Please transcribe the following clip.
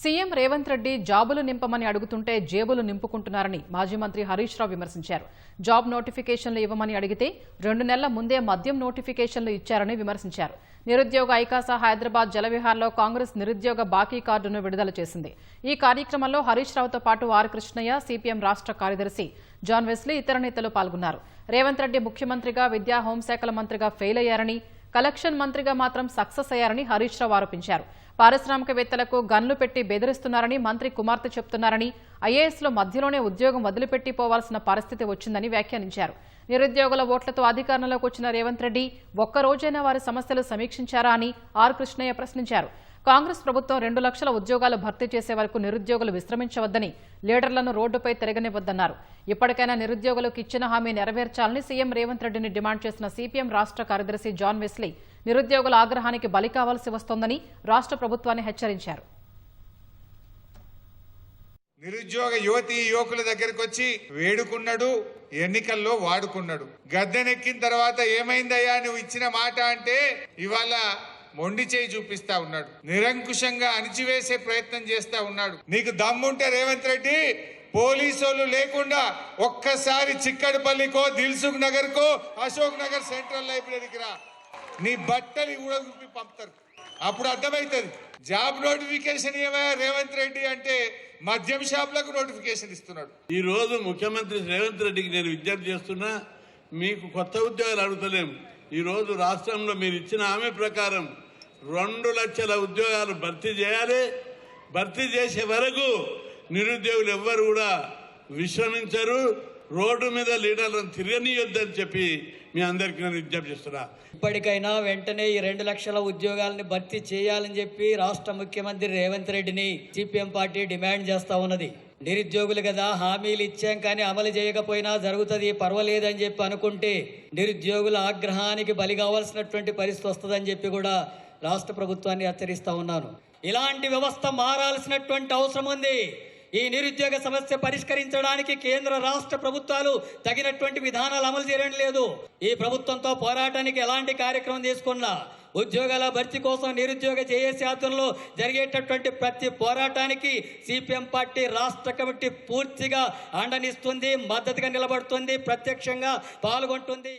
CM Revanth Reddy జాబులు నింపమని అడుగుతుంటే జేబులు నింపుకుంటున్నారని మాజీ మంత్రి హరీష్ రావు విమర్శించారు. జాబ్ నోటిఫికేషన్లు ఇవ్వమని అడిగితే రెండు నెలల ముందే మద్యం నోటిఫికేషన్లు ఇచ్చారని విమర్శించారు. నిరుద్యోగ ఐకాస హైదరాబాద్ జలవిహార్లో కాంగ్రెస్ నిరుద్యోగ బాకీ కార్డును విడుదల చేసింది. ఈ కార్యక్రమంలో హరీష్ రావుతో పాటు ఆర్ కృష్ణయ్య సిపిఎం రాష్ట్ర కార్యదర్శి జాన్ వెస్లీ ఇతర నేతలు పాల్గొన్నారు. రేవంత్ రెడ్డి ముఖ్యమంత్రిగా విద్యా హోంశాఖల మంత్రిగా ఫెయిల్ అయ్యారని కలెక్షన్ మంత్రిగా మాత్రం సక్సెస్ అయ్యారని హరీష్ రావు ఆరోపించారు. పారిశ్రామికవేత్తలకు గన్లు పెట్టి బెదిరిస్తున్నారని మంత్రి కుమార్తె చెప్తున్నారని ఐఏఎస్లో మధ్యలోనే ఉద్యోగం వదిలిపెట్టి పోవాల్సిన పరిస్థితి వచ్చిందని వ్యాఖ్యానించారు. నిరుద్యోగుల ఓట్లతో అధికారంలోకి వచ్చిన రేవంత్ రెడ్డి ఒక్కరోజైనా వారి సమస్యలు సమీక్షించారా అని ఆర్ కృష్ణయ్య ప్రశ్నించారు. కాంగ్రెస్ ప్రభుత్వం రెండు లక్షల ఉద్యోగాలు భర్తీ చేసే వరకు నిరుద్యోగులు విశ్రమించవద్దని లీడర్లను రోడ్డుపై తిరగనివ్వద్దన్నారు. ఇప్పటికైనా నిరుద్యోగులకు ఇచ్చిన హామీ నెరవేర్చాలని సీఎం రేవంత్ రెడ్డిని డిమాండ్ చేసిన సిపిఎం రాష్ట్ర కార్యదర్శి జాన్ వెస్లీ నిరుద్యోగుల ఆగ్రహానికి బలి కావాల్సి వస్తోందని రాష్ట్ర ప్రభుత్వాన్ని హెచ్చరించారు. నిరుద్యోగ యువతి యువకుల దగ్గరికి వచ్చి వేడుకున్నాడు ఎన్నికల్లో వాడుకున్నాడు. గద్దెనెక్కిన తర్వాత ఏమైందయ్యా నువ్వు ఇచ్చిన మాట అంటే ఇవాళ మొండి చేయి చూపిస్తా ఉన్నాడు. నిరంకుశంగా అణిచివేసే ప్రయత్నం చేస్తా ఉన్నాడు. నీకు దమ్ముంటే రేవంత్ రెడ్డి పోలీసులు లేకుండా ఒక్కసారి చిక్కడపల్లికో దిల్సుఖ్ నగర్ కో అశోక్ నగర్ సెంట్రల్ లైబ్రరీకి రా. నీ బట్టలు కూడా పంపుతారు. అప్పుడు అర్థమవుతుంది జాబ్ నోటిఫికేషన్ ఏమయ్యా రేవంత్ రెడ్డి అంటే మద్యం షాపులకు నోటిఫికేషన్ ఇస్తున్నాడు. ఈ రోజు ముఖ్యమంత్రి రేవంత్ రెడ్డికి నేను విజ్ఞప్తి చేస్తున్నా మీకు కొత్త ఉద్యోగాలు అడుగుతలేం. ఈ రోజు రాష్ట్రంలో మీరు ఇచ్చిన హామీ ప్రకారం రెండు లక్షల ఉద్యోగాలు భర్తీ చేయాలి. భర్తీ చేసే వరకు నిరుద్యోగులు ఎవ్వరు కూడా విశ్రమించరు. రోడ్డు మీద లీడర్లను తిరగనీయొద్దని చెప్పి మీ అందరికీ నేను విజ్ఞప్తి చేస్తున్నా. ఇప్పటికైనా వెంటనే ఈ రెండు లక్షల ఉద్యోగాలని భర్తీ చేయాలని చెప్పి రాష్ట్ర ముఖ్యమంత్రి రేవంత్ రెడ్డిని సిపిఎం పార్టీ డిమాండ్ చేస్తా ఉన్నది. నిరుద్యోగులు కదా హామీలు ఇచ్చాం కానీ అమలు చేయకపోయినా జరుగుతుంది పర్వాలేదని చెప్పి అనుకుంటే నిరుద్యోగుల ఆగ్రహానికి బలి కావాల్సినటువంటి పరిస్థితి వస్తుందని చెప్పి కూడా రాష్ట్ర ప్రభుత్వాన్ని హెచ్చరిస్తూ ఉన్నాను. ఇలాంటి వ్యవస్థ మారాల్సినటువంటి అవసరం ఉంది. ఈ నిరుద్యోగ సమస్య పరిష్కరించడానికి కేంద్ర రాష్ట్ర ప్రభుత్వాలు తగినటువంటి విధానాలు అమలు చేయడం లేదు. ఈ ప్రభుత్వంతో పోరాటానికి ఎలాంటి కార్యక్రమం తీసుకున్నా ఉద్యోగాల భర్తీ కోసం నిరుద్యోగ జేఏసీ ఆధ్వర్యంలో జరిగేటటువంటి ప్రతి పోరాటానికి సిపిఎం పార్టీ రాష్ట్ర కమిటీ పూర్తిగా అండనిస్తుంది మద్దతుగా నిలబడుతుంది ప్రత్యక్షంగా పాల్గొంటుంది.